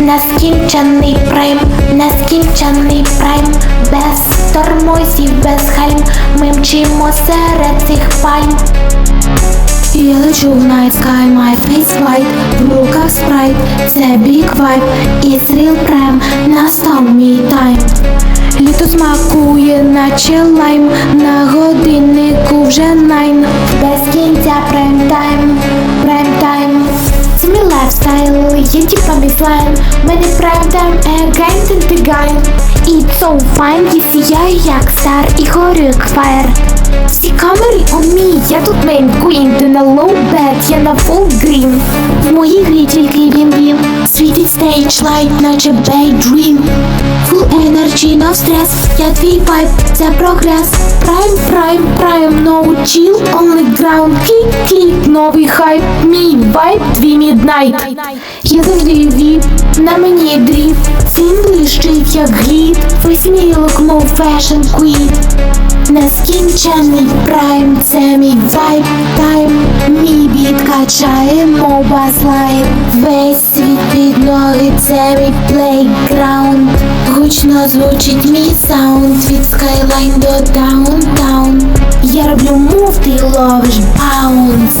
нескінчений прайм, нескінчений прайм, без тормозів, без гальм, ми мчимо серед цих пальм. Я лечу в night sky, my face white. В руках спрайт, це big vibe. It's real prime, настав мій тайм. Літо смакує, наче лайм. На годиннику вже найн Без кінця прайм тайм, є типа біфлайн Мене тайм, егайн тентигайн It's so fine, я сіяю як стар і горю як фаєр. Всі камери on me, я тут мейн квін, ти на low bed, я на full green В моїй грі тільки він він Світить stage light, наче energy, no stress, я твій вайб, це прогрес. Prime, prime, prime, no chill, only ground. Kick, kick, новий хайп, мій вайб, твій midnight Я завжди віп, на мені дріф Цим блищить, як глід лук, мов fashion queen. Нескінчений прайм, це мій вайб тайм, мій біт качає Весь світ під ноги, це мій плейграунд. Гучно звучить мій саунд. Від скайлайн до даунтаун. Я роблю мув, ти ловиш баунс